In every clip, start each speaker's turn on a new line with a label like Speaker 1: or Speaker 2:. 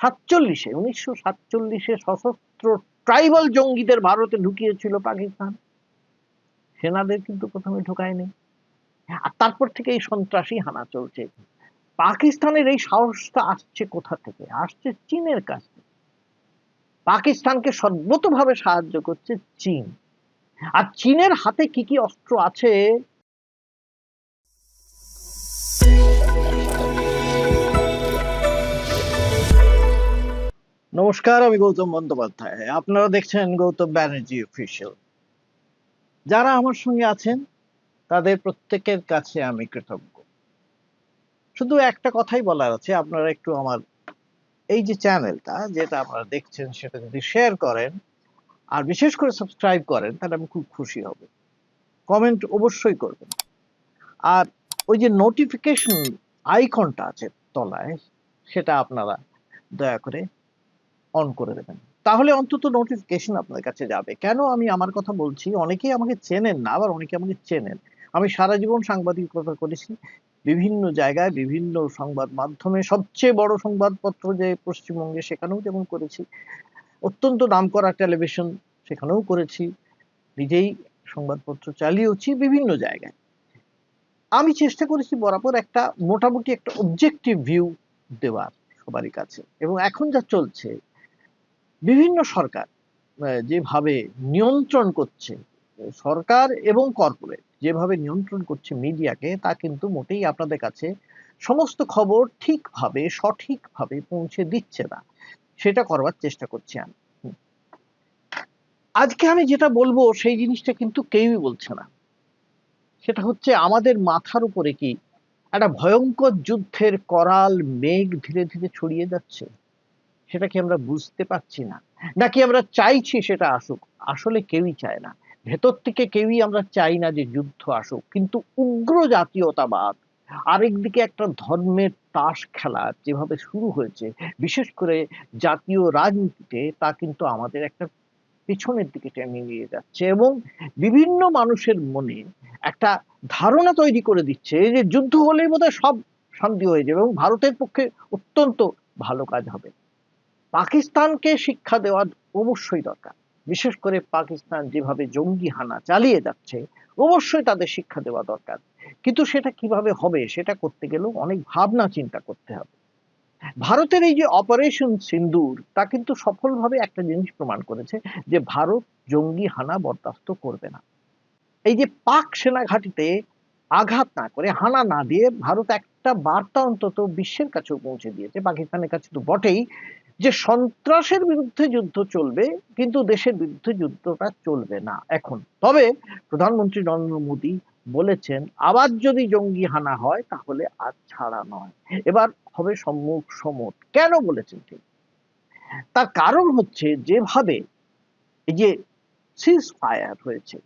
Speaker 1: সাতচল্লিশে, উনিশশো সাতচল্লিশে সশস্ত্র ট্রাইবাল জঙ্গিদের ভারতে ঢুকিয়েছিল পাকিস্তান। সেনাদের কিন্তু প্রথমে ঢোকায়নি। আর তারপর থেকে এই সন্ত্রাসী হানা চলছে। পাকিস্তানের এই সাহসটা আসছে কোথা থেকে? আসছে চীনের কাছ থেকে। পাকিস্তানকে সর্বতভাবে সাহায্য করছে চীন। আর চীনের হাতে কি কি অস্ত্র আছে নমস্কার, আমি গৌতম বন্দ্যোপাধ্যায়। আপনারা দেখছেন গৌতম ব্যানার্জি অফিসিয়াল যারা আমার সঙ্গে আছেন, তাদের প্রত্যেকের কাছে আমি কৃতজ্ঞ। শুধু একটা কথাই বলার আছে, আপনারা একটু আমার এই যে চ্যানেলটা যেটা আপনারা দেখছেন, সেটা যদি শেয়ার করেন, আর বিশেষ করে সাবস্ক্রাইব করেন, তাহলে আমি খুব খুশি হব। কমেন্ট অবশ্যই করবেন। আর ওই যে নোটিফিকেশন আইকনটা আছে তলায়, সেটা আপনারা দয়া করে অন করে দেবেন। তাহলে অন্তত নোটিফিকেশন আপনার কাছে যাবে। কেন আমি আমার কথা বলছি? অনেকেই আমাকে চেনেন না, আবার অনেকে আমাকে চেনেন। আমি সারা জীবন সাংবাদিকতা করেছি। বিভিন্ন জায়গায় বিভিন্ন সংবাদ মাধ্যমে সবচেয়ে বড় সংবাদপত্র যে পশ্চিমবঙ্গে সেখানেও যেমন করেছি, অত্যন্ত নামকরা টেলিভিশন সেখানেও করেছি। নিজেই সংবাদপত্র চালিয়েছি বিভিন্ন জায়গায়। আমি চেষ্টা করেছি বরাবর একটা মোটামুটি একটা অবজেক্টিভ ভিউ দেওয়ার সবারই কাছে। এবং এখন যা চলছে বিভিন্ন সরকার যেভাবে নিয়ন্ত্রণ করছে, সরকার এবং কর্পোরেট যেভাবে নিয়ন্ত্রণ করছে মিডিয়াকে, তা কিন্তু মোটেই আপনাদের কাছে সমস্ত খবর ঠিকভাবে, সঠিকভাবে পৌঁছে দিচ্ছে না। সেটা করবার চেষ্টা করছি আমি। আজকে আমি যেটা বলব, সেই জিনিসটা কিন্তু কেউই বলছে না। সেটা হচ্ছে আমাদের মাথার উপরে কি একটা ভয়ঙ্কর যুদ্ধের করাল, মেঘ ধীরে ধীরে ছড়িয়ে যাচ্ছে। সেটা কি আমরা বুঝতে পারছি না? নাকি আমরা চাইছি সেটা আসুক? আসলে কেউই চায় না। ভেতর থেকে কেউই আমরা চাই না যে যুদ্ধ আসুক। কিন্তু উগ্র জাতীয়তাবাদ আরেকদিকে একটা ধর্মের তাস খেলা যেভাবে শুরু হয়েছে, বিশেষ করে জাতীয় রাজনীতিতে, তা কিন্তু আমাদের একটা পিছনের দিকে টেনে নিয়ে যাচ্ছে এবং বিভিন্ন মানুষের মনে একটা ধারণা তৈরি করে দিচ্ছে যে যুদ্ধ হলে বোধহয় সব শান্তি হয়ে যাবে এবং ভারতের পক্ষে অত্যন্ত ভালো কাজ হবে। পাকিস্তানকে শিক্ষা দেওয়া অবশ্যই দরকার। বিশেষ করে পাকিস্তান যেভাবে জঙ্গি হানা চালিয়ে যাচ্ছে, অবশ্যই তাদের শিক্ষা দেওয়া দরকার। কিন্তু সেটা কীভাবে হবে, সেটা করতে গেলেও অনেক ভাবনা চিন্তা করতে হবে। ভারতের এই যে অপারেশন সিন্দুর, তা কিন্তু সফলভাবে একটা জিনিস প্রমাণ করেছে যে ভারত জঙ্গি হানা বরদাস্ত করবে না। এই যে পাক সেনা ঘাঁটিতে আঘাত না করে, হানা না দিয়ে ভারত একটা বার্তা অন্তত বিশ্বের কাছেও পৌঁছে দিয়েছে। পাকিস্তানের কাছে তো বটেই যে সন্ত্রাসের বিরুদ্ধে যুদ্ধ চলবে, কিন্তু দেশের বিরুদ্ধে যুদ্ধটা চলবে না এখন। তবে প্রধানমন্ত্রী নরেন্দ্র মোদী বলেছেন, আবার যদি জঙ্গি হানা হয়, তাহলে আর ছাড়া নয়। এবার হবে সম্মুখ সমত কেন বলেছেন ঠিক তার কারণ হচ্ছে যেভাবে এই যে সিজ ফায়ার হয়েছে,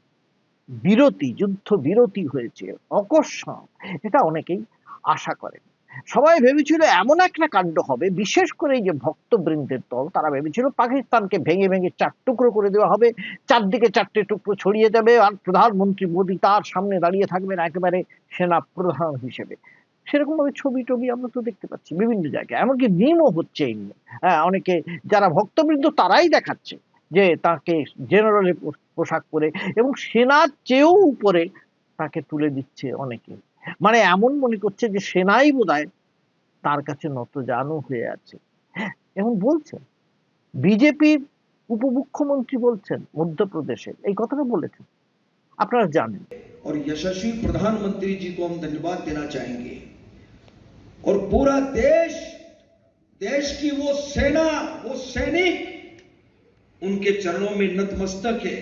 Speaker 1: বিরতি, যুদ্ধ বিরতি হয়েছে, অকস্মাৎ, এটা অনেকেই আশা করেন। সবাই ভেবেছিল এমন একটা কাণ্ড হবে, বিশেষ করে এই যে ভক্তবৃন্দের দল, তারা ভেবেছিল পাকিস্তানকে ভেঙে ভেঙে চার টুকরো করে দেওয়া হবে, চারদিকে চারটে টুকরো ছড়িয়ে যাবে আর প্রধানমন্ত্রী মোদী তার সামনে দাঁড়িয়ে থাকবেন একেবারে সেনা প্রধান হিসেবে। সেরকম ভাবে ছবি টবি আমরা তো দেখতে পাচ্ছি বিভিন্ন জায়গায়, এমনকি মিমও হচ্ছে এই হ্যাঁ অনেকে যারা ভক্তবৃন্দ তারাই দেখাচ্ছে যে তাকে জেনারেলের পোশাক পরে, এবং সেনার চেয়েও উপরে তাকে তুলে দিচ্ছে অনেকে। মানে এমন মনে করছে যে সেনাই বোধহয় তার কাছে নত জানু হয়ে আছে হ্যাঁ, এবং বলছেন বিজেপির উপমুখ্যমন্ত্রী বলছেন মধ্যপ্রদেশে এই কথাটা বলেছেন আপনারা জানেন
Speaker 2: और यशस्वी प्रधानमंत्री जी को हम धन्यवाद देना चाहेंगे और पूरा देश देश की वो सेना वो सैनिक उनके चरणों में नतमस्तक है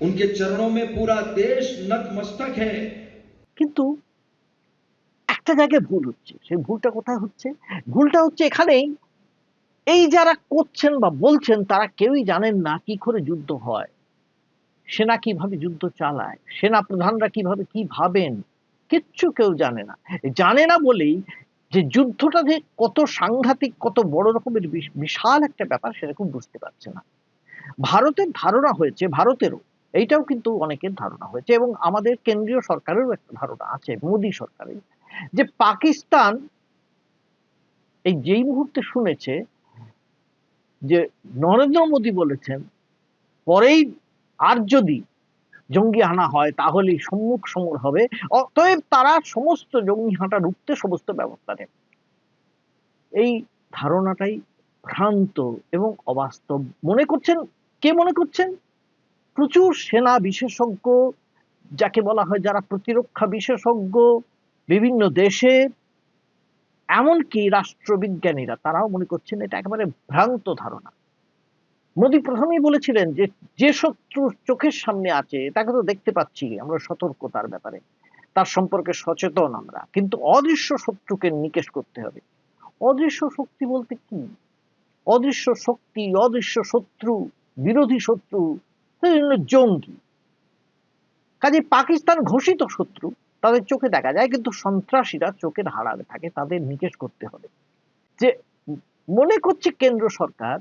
Speaker 2: उनके चरणों में पूरा देश नतमस्तक है
Speaker 1: কিন্তু একটা জায়গায় ভুল হচ্ছে সেই ভুলটা কোথায় হচ্ছে ভুলটা হচ্ছে এখানেই এই যারা করছেন বা বলছেন তারা কেউই জানেন না কি করে যুদ্ধ হয় সেনা কিভাবে যুদ্ধ চালায় সেনা প্রধানরা কিভাবে কি ভাবেন কিচ্ছু কেউ জানে না জানে না বলেই যে যুদ্ধটা যে কত সাংঘাতিক কত বড় রকমের বিশ- বিশাল একটা ব্যাপার সেরকম বুঝতে পারছে না ভারতের ধারণা হয়েছে ভারতেরও এইটাও কিন্তু অনেকের ধারণা হয়েছে এবং আমাদের কেন্দ্রীয় সরকারেরও একটা ধারণা আছে, মোদী সরকারের, যে পাকিস্তান এই যেই মুহূর্তে শুনেছে যে নরেন্দ্র মোদী বলেছেন, পরেই আর যদি জঙ্গি হানা হয় তাহলেই সম্মুখ সমর হবে, অতএব তারা সমস্ত জঙ্গি হাঁটা রুখতে সমস্ত ব্যবস্থা নেবে এই ধারণাটাই ভ্রান্ত এবং অবাস্তব। মনে করছেন? কে মনে করছেন? প্রচুর সেনা বিশেষজ্ঞ, যাকে বলা হয় যারা প্রতিরক্ষা বিশেষজ্ঞ, বিভিন্ন দেশে, এমনকি রাষ্ট্রবিজ্ঞানীরা, তারাও মনে করছেন এটা একেবারে ভ্রান্ত ধারণা। মোদী প্রথমেই বলেছিলেন যে যে শত্রু চোখের সামনে আছে, তাকে তো দেখতে পাচ্ছি, আমরা সতর্কতার ব্যাপারে। তার সম্পর্কে সচেতন আমরা। কিন্তু অদৃশ্য শত্রুকে নিকেশ করতে হবে। অদৃশ্য শক্তি বলতে কি? অদৃশ্য শক্তি, অদৃশ্য শত্রু, বিরোধী শত্রু বিভিন্ন জঙ্গি। কাজে পাকিস্তান ঘোষিত শত্রু তাদের চোখে দেখা যায়, কিন্তু সন্ত্রাসীরা চোখের হারাবে থাকে তাদের নিকেশ করতে হবে। যে মনে করছে কেন্দ্র সরকার,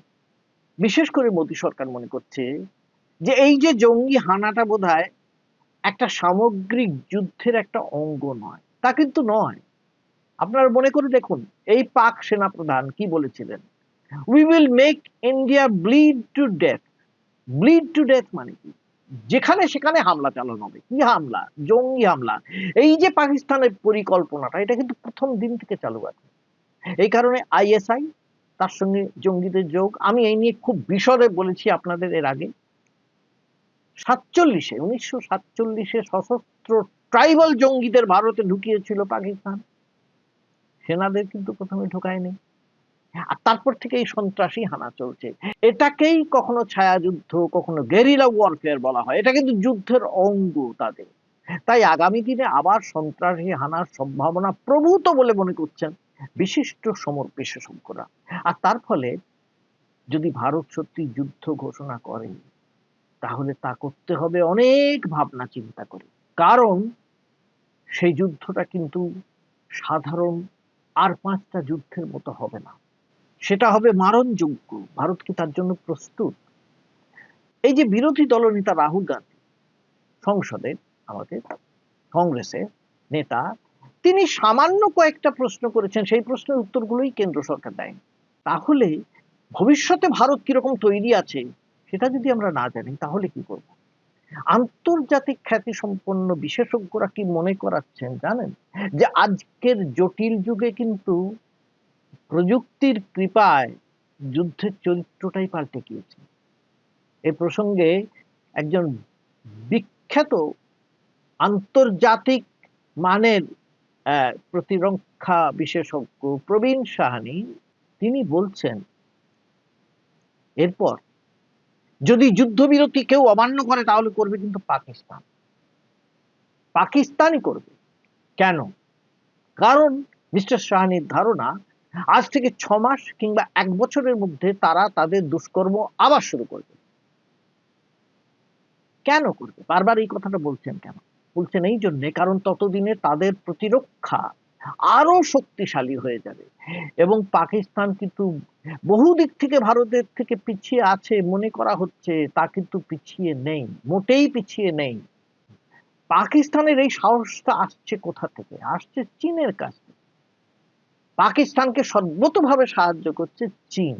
Speaker 1: বিশেষ করে মোদী সরকার মনে করছে, যে এই যে জঙ্গি হানাটা বোধহয় একটা সামগ্রিক যুদ্ধের একটা অঙ্গ নয়, তা কিন্তু নয়। আপনারা মনে করে দেখুন, এই পাক সেনা প্রধান কি বলেছিলেন? We will make India bleed to death bleed to death মানে কি? যেখানে সেখানে হামলা চালানো হবে। কি হামলা? জঙ্গি হামলা। এই যে পাকিস্তানের পরিকল্পনাটা, এটা কিন্তু প্রথম দিন থেকে চালু আছে। এই কারণে আইএসআই, তার সঙ্গে জঙ্গিদের যোগ, আমি এই নিয়ে খুব বিশদে বলেছি আপনাদের এর আগে। সাতচল্লিশে, উনিশশো সাতচল্লিশে সশস্ত্র ট্রাইবাল জঙ্গিদের ভারতে ঢুকিয়েছিল পাকিস্তান। সেনাদের কিন্তু প্রথমে ঢোকায়নি। আর তারপর থেকে এই সন্ত্রাসী হানা চলছে। এটাকেই কখনো ছায়াযুদ্ধ, কখনো গেরিলা ওয়ারফেয়ার বলা হয়। এটা কিন্তু যুদ্ধের অঙ্গ তাদের। তাই আগামী দিনে আবার সন্ত্রাসী হানার সম্ভাবনা প্রভূত বলে মনে করছেন বিশিষ্ট সমর বিশেষজ্ঞরা। আর তার ফলে যদি ভারত সত্যি যুদ্ধ ঘোষণা করে, তাহলে তা করতে হবে অনেক ভাবনা চিন্তা করে। কারণ সেই যুদ্ধটা কিন্তু সাধারণ আর পাঁচটা যুদ্ধের মতো হবে না। সেটা হবে মারণযোগ্য। ভারত কি তার জন্য প্রস্তুত? এই যে বিরোধী দলনেতা রাহুল গান্ধী, সংসদে আমাদের কংগ্রেসের নেতা, তিনি সামান্য কয়েকটা প্রশ্ন করেছেন। সেই প্রশ্নের উত্তরগুলোই কেন্দ্র সরকার দেয় তাহলে ভবিষ্যতে ভারত কীরকম তৈরি আছে, সেটা যদি আমরা না জানি, তাহলে কি করব? আন্তর্জাতিক খ্যাতি সম্পন্ন বিশেষজ্ঞরা কি মনে করাচ্ছেন জানেন? যে আজকের জটিল যুগে কিন্তু প্রযুক্তির কৃপায় যুদ্ধের চরিত্রটাই পাল্টে গিয়েছে। এ প্রসঙ্গে একজন বিখ্যাত আন্তর্জাতিক মানের প্রতিরক্ষা বিশেষজ্ঞ প্রবীণ সাহানি, তিনি বলছেন, এরপর যদি যুদ্ধবিরতি কেউ অমান্য করে, তাহলে করবে কিন্তু পাকিস্তান। পাকিস্তানই করবে। কেন? কারণ মিস্টার শাহানির ধারণা আজ থেকে ছ মাস কিংবা এক বছরের মধ্যে তারা তাদের দুষ্কর্ম আবার শুরু করবে। কেন করবে? বারবার এই কথাটা বলছেন কেন? বলছেন এই জন্যে কারণ ততদিনে তাদের প্রতিরক্ষা আরও শক্তিশালী হয়ে যাবে। এবং পাকিস্তান কিন্তু বহু দিক থেকে ভারতের থেকে পিছিয়ে আছে মনে করা হচ্ছে, তা কিন্তু পিছিয়ে নেই, মোটেই পিছিয়ে নেই। পাকিস্তানের এই সাহসটা আসছে কোথা থেকে? আসছে চীনের কাছ পাকিস্তানকে সর্বতভাবে সাহায্য করছে চীন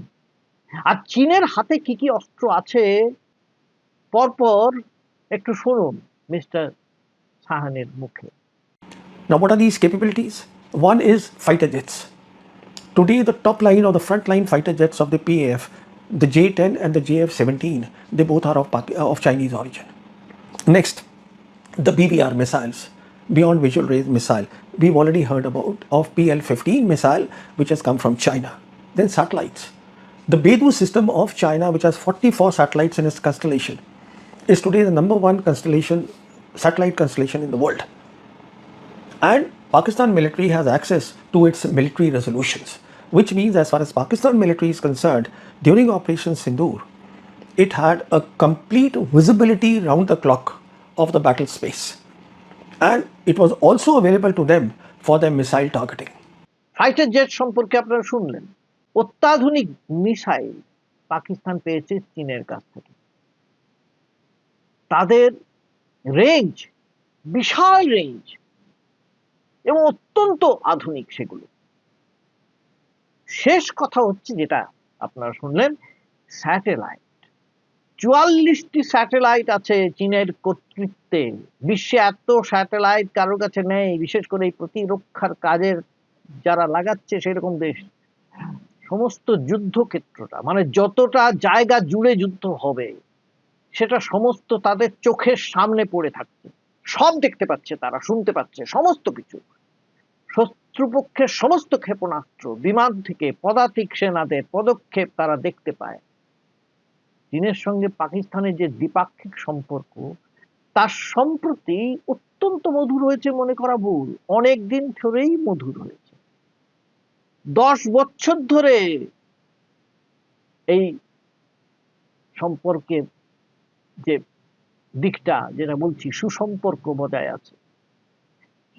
Speaker 1: আর চীনের হাতে কি কি অস্ত্র আছে পরপর একটু শুনুন মিস্টার সাহানের মুখে
Speaker 3: Now, what are these capabilities? One is fighter jets. Today, the top line or the front line fighter jets of the PAF, the J 10 and the JF 17, they both are of, uh, of Chinese origin. Next, the BBR missiles, Beyond Visual Range missile. We've already heard about of PL 15 missile, which has come from China. Then satellites. The Beidou system of China, which has 44 satellites in its constellation, is today the number one constellation, satellite constellation in the world and Pakistan military has access to its military resolutions, which means as far as Pakistan military is concerned, during Operation Sindoor, it had a complete visibility round the clock of the battle space. And it was also available to them for their missile targeting.
Speaker 1: Fighter jet সম্পর্কে আপনারা শুনলেন। অত্যাধুনিক missile Pakistan পেয়েছে চীনের কাছ থেকে। তাদের range বিশাল range এবং অত্যন্ত আধুনিক সেগুলো। শেষ কথা হচ্ছে যেটা আপনারা শুনলেন স্যাটেলাইট চুয়াল্লিশটি স্যাটেলাইট আছে চীনের কর্তৃত্বে। বিশ্বে এত স্যাটেলাইট কারোর কাছে নেই, বিশেষ করে এই প্রতিরক্ষার কাজের যারা লাগাচ্ছে সেরকম দেশ। সমস্ত যুদ্ধক্ষেত্রটা মানে যতটা জায়গা জুড়ে যুদ্ধ হবে, সেটা সমস্ত তাদের চোখের সামনে পড়ে থাকছে। সব দেখতে পাচ্ছে তারা, শুনতে পাচ্ছে, সমস্ত কিছু। শত্রুপক্ষের সমস্ত ক্ষেপণাস্ত্র, বিমান থেকে পদাতিক সেনাদের পদক্ষেপ তারা দেখতে পায়। চীনের সঙ্গে পাকিস্তানের যে দ্বিপাক্ষিক সম্পর্ক, তার সম্প্রতি অত্যন্ত মধুর হয়েছে মনে করা ভুল। অনেক দিন ধরেই মধুর হয়েছে। দশ বছর ধরে এই সম্পর্কের যে দিকটা, যেটা বলছি, সুসম্পর্ক বজায় আছে।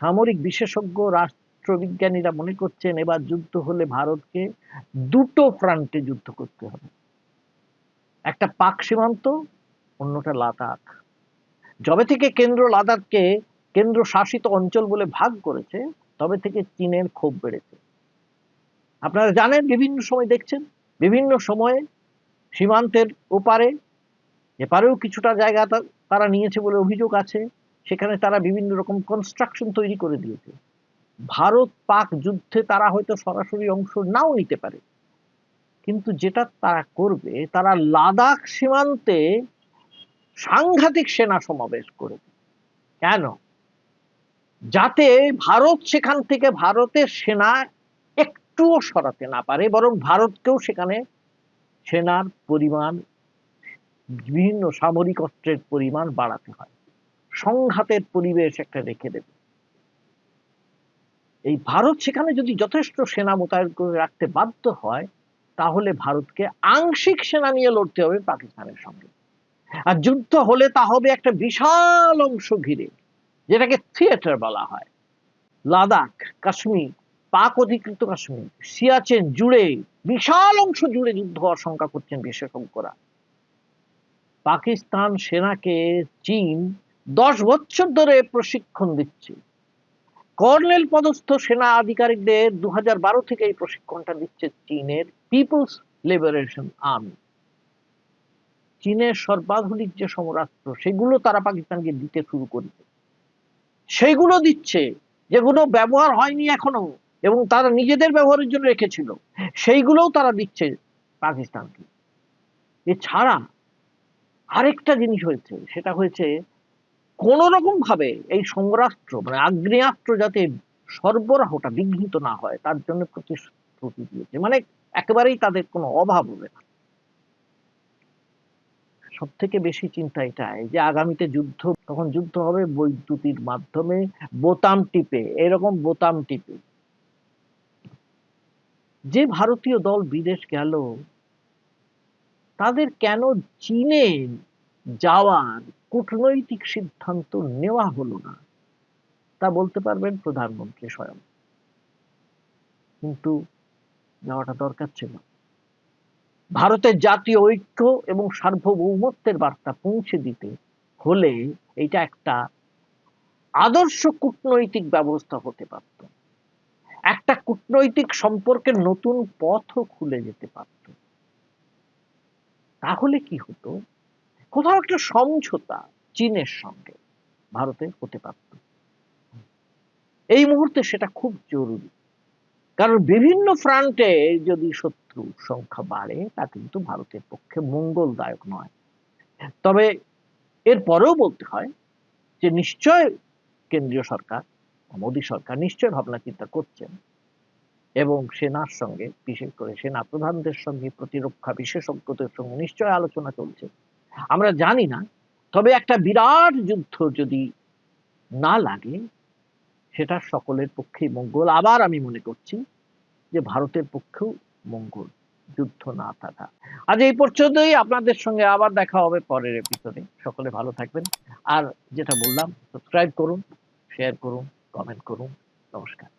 Speaker 1: সামরিক বিশেষজ্ঞ, রাষ্ট্রবিজ্ঞানীরা মনে করছেন, এবার যুদ্ধ হলে ভারতকে দুটো ফ্রন্টে যুদ্ধ করতে হবে। একটা পাক সীমান্ত, অন্যটা লাদাখ। যবে থেকে কেন্দ্র লাদাখকে কেন্দ্র শাসিত অঞ্চল বলে ভাগ করেছে, তবে থেকে চীনের ক্ষোভ বেড়েছে। আপনারা জানেন, বিভিন্ন সময় দেখছেন, বিভিন্ন সময়ে সীমান্তের ওপারে, এপারেও কিছুটা জায়গা তারা নিয়েছে বলে অভিযোগ আছে, সেখানে তারা বিভিন্ন রকম কনস্ট্রাকশন তৈরি করে দিয়েছে। ভারত পাক যুদ্ধে তারা হয়তো সরাসরি অংশ নাও নিতে পারে। কিন্তু যেটা তারা করবে, তারা লাদাখ সীমান্তে সাংঘাতিক সেনা সমাবেশ করবে। কেন? যাতে ভারত সেখান থেকে ভারতের সেনা একটুও সরাতে না পারে, বরং ভারতকেও সেখানে সেনার পরিমাণ, বিভিন্ন সামরিক অস্ত্রের পরিমাণ বাড়াতে হয়। সংঘাতের পরিবেশ একটা রেখে দেবে। এই ভারত সেখানে যদি যথেষ্ট সেনা মোতায়েন করে রাখতে বাধ্য হয় তাহলে ভারতকে আংশিক সেনা নিয়ে লড়তে হবে পাকিস্তানের সঙ্গে। আর যুদ্ধ হলে তা হবে একটা বিশাল অংশ ঘিরে, যেটাকে থিয়েটার বলা হয়। লাদাখ, কাশ্মীর, পাক অধিকৃত কাশ্মীর, সিয়াচেন জুড়ে বিশাল অংশ জুড়ে যুদ্ধ হওয়ার শঙ্কা করছেন বিশেষজ্ঞরা। পাকিস্তান সেনাকে চীন দশ বছর ধরে প্রশিক্ষণ দিচ্ছে। কর্নেল পদস্থ সেনা আধিকারিকদের দু থেকে এই প্রশিক্ষণটা দিচ্ছে চীনের পিপলস লিবারেশন আর্মি চীনের সর্বাধুনিক যে সমরাস্ত্র, সেগুলো তারা পাকিস্তানকে দিতে শুরু করেছে। সেগুলো দিচ্ছে, যেগুলো ব্যবহার হয়নি এখনও এবং তারা নিজেদের ব্যবহারের জন্য রেখেছিল, সেইগুলোও তারা দিচ্ছে পাকিস্তানকে। এছাড়া আরেকটা জিনিস হয়েছে, সেটা হয়েছে কোন রকম ভাবে এই সমরাস্ত্র মানে আগ্নেয়াস্ত্র যাতে সরবরাহটা বিঘ্নিত না হয়, তার জন্য প্রতিশ্রুতি দিয়েছে। মানে একেবারেই তাদের কোনো অভাব হবে না। সব থেকে বেশি চিন্তা এটাই যে আগামীতে যুদ্ধ, তখন যুদ্ধ হবে বৈদ্যুতির মাধ্যমে, বোতাম টিপে, এরকম বোতাম টিপে। যে ভারতীয় দল বিদেশ গেল, তাদের কেন চীনে যাওয়ার কূটনৈতিক সিদ্ধান্ত নেওয়া হলো না? তা বলতে পারবেন প্রধানমন্ত্রী স্বয়ং। কিন্তু যাওয়াটা দরকার ছিল। ভারতের জাতীয় ঐক্য এবং সার্বভৌমত্বের বার্তা পৌঁছে দিতে হলে এটা একটা আদর্শ কূটনৈতিক ব্যবস্থা হতে পারত। একটা কূটনৈতিক সম্পর্কের নতুন পথও খুলে যেতে পারত। তাহলে কি হতো? কোথাও একটা সমঝোতা চীনের সঙ্গে ভারতের হতে পারত। এই মুহূর্তে সেটা খুব জরুরি। কারণ বিভিন্ন ফ্রন্টে যদি শত্রু সংখ্যা বাড়ে, তা কিন্তু ভারতের পক্ষে মঙ্গলদায়ক নয়। তবে এরপরেও বলতে হয় যে নিশ্চয় কেন্দ্রীয় সরকার মোদী সরকার নিশ্চয় ভাবনা চিন্তা করছেন এবং সেনার সঙ্গে, বিশেষ করে সেনা প্রধানদের সঙ্গে, প্রতিরক্ষা বিশেষজ্ঞদের সঙ্গে নিশ্চয় আলোচনা চলছে। আমরা জানি না, তবে একটা বিরাট যুদ্ধ যদি না লাগে সেটা সকলের পক্ষেই মঙ্গল। আবার আমি মনে করছি যে ভারতের পক্ষেও মঙ্গল, যুদ্ধ না থাকা। আজ এই পর্যন্তই। আপনাদের সঙ্গে আবার দেখা হবে পরের এপিসোডে সকলে ভালো থাকবেন। আর যেটা বললাম সাবস্ক্রাইব করুন শেয়ার করুন কমেন্ট করুন। নমস্কার।